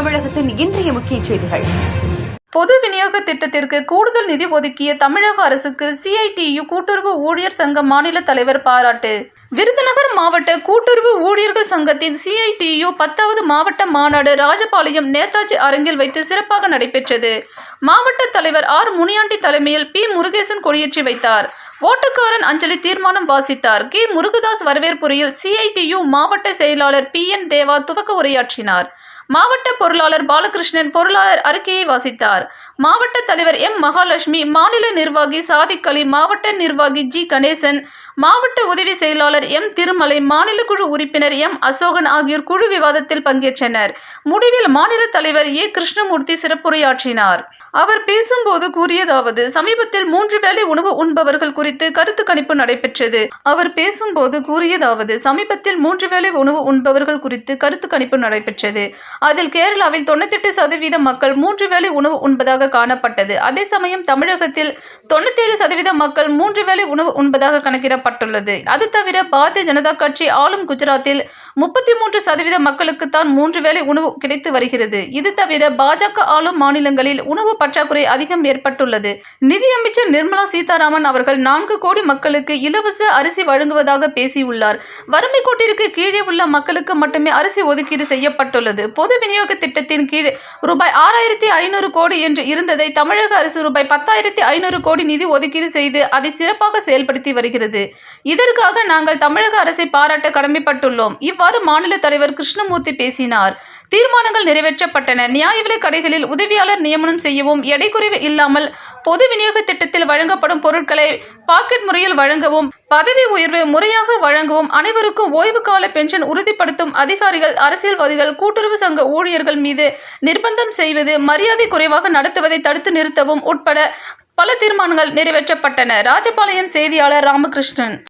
தமிழகத்தின் இன்றைய முக்கிய செய்திகள். பொது விநியோக திட்டத்திற்கு கூடுதல் நிதி ஒதுக்கிய தமிழக அரசுக்கு சிஐடியு கூட்டுறவு ஊழியர் சங்க மாநில தலைவர் பாராட்டு. விருதுநகர் மாவட்ட கூட்டுறவு ஊழியர்கள் சங்கத்தின் சிஐடியு பத்தாவது மாவட்ட மாநாடு ராஜபாளையம் நேதாஜி அரங்கில் வைத்து சிறப்பாக நடைபெற்றது. மாவட்ட தலைவர் ஆர் முனியாண்டி தலைமையில் பி முருகேசன் கொடியேற்றி வைத்தார். ஓட்டுக்காரன் அஞ்சலி தீர்மானம் வாசித்தார். கே. முருகதாஸ் வரவேற்புரையில் சிஐடியு மாவட்ட செயலாளர் பி என் தேவா துவக்க உரையாற்றினார். மாவட்ட பொருளாளர் பாலகிருஷ்ணன் பொருளாளர் அறிக்கையை வாசித்தார். மாவட்ட தலைவர் எம். மகாலட்சுமி மாநில நிர்வாகி சாதிக் அலி மாவட்ட நிர்வாகி ஜி. கணேசன் மாவட்ட உதவி செயலாளர் எம். திருமலை மாநில குழு உறுப்பினர் எம். அசோகன் ஆகியோர் குழு விவாதத்தில் பங்கேற்றனர். முடிவில் மாநில தலைவர் ஏ. கிருஷ்ணமூர்த்தி சிறப்புரையாற்றினார். அவர் பேசும்போது கூறியதாவது சமீபத்தில் மூன்று வேளை உணவு உண்பவர்கள் குறித்து கருத்து கணிப்பு நடைபெற்றது. அவர் பேசும்போது கூறியதாவது சமீபத்தில் மூன்று வேளை உணவு உண்பவர்கள் குறித்து கருத்து கணிப்பு நடைபெற்றது. அதில் கேரளாவில் தொண்ணூத்தெட்டு சதவீத மக்கள் மூன்று வேளை உணவு உண்பதாக காணப்பட்டது. அதே சமயம் தமிழகத்தில் தொண்ணூத்தேழு சதவீத மக்கள் மூன்று வேளை உணவு உண்பதாக கணக்கிடப்பட்டுள்ளது. அது தவிர பாரதிய ஜனதா கட்சி ஆளும் குஜராத்தில் முப்பத்தி மூன்று சதவீத மக்களுக்குத்தான் மூன்று வேளை உணவு கிடைத்து வருகிறது. இது தவிர பாஜக ஆளும் மாநிலங்களில் உணவு பற்றாக்குறை அதிகம் ஏற்பட்டுள்ளது. நிதியமைச்சர் நிர்மலா சீதாராமன் அவர்கள் நான்கு கோடி மக்களுக்கு இலவச அரிசி வழங்குவதாக பேசியுள்ளார். வறுமை கோட்டிற்கு கீழே உள்ள மக்களுக்கு மட்டுமே அரிசி ஒதுக்கீடு செய்யப்பட்டுள்ளது. பொது விநியோக திட்டத்தின் கீழ் ரூபாய் ஆறாயிரத்தி ஐநூறு கோடி என்று இருந்ததை தமிழக அரசு ரூபாய் பத்தாயிரத்தி ஐநூறு கோடி நிதி ஒதுக்கீடு செய்து அதை சிறப்பாக செயல்படுத்தி வருகிறது. இதற்காக நாங்கள் தமிழக அரசை பாராட்ட கடமைப்பட்டுள்ளோம். இவ்வாறு மாநில தலைவர் கிருஷ்ணமூர்த்தி பேசினார். தீர்மானங்கள் நிறைவேற்றப்பட்டன. நியாய விலை கடைகளில் உதவியாளர் நியமனம் செய்யவும் எடை குறைவு இல்லாமல் பொது விநியோக திட்டத்தில் வழங்கப்படும் பொருட்களை பாக்கெட் முறையில் வழங்கவும் பதவி உயர்வு முறையாக வழங்கவும் அனைவருக்கும் ஓய்வு கால பென்ஷன் உறுதிப்படுத்தும் அதிகாரிகள் அரசியல்வாதிகள் கூட்டுறவு சங்க ஊழியர்கள் மீது நிர்பந்தம் செய்வது மரியாதை குறைவாக நடத்துவதை தடுத்து நிறுத்தவும் உட்பட பல தீர்மானங்கள் நிறைவேற்றப்பட்டன. ராஜபாளையம் செய்தியாளர் ராமகிருஷ்ணன்.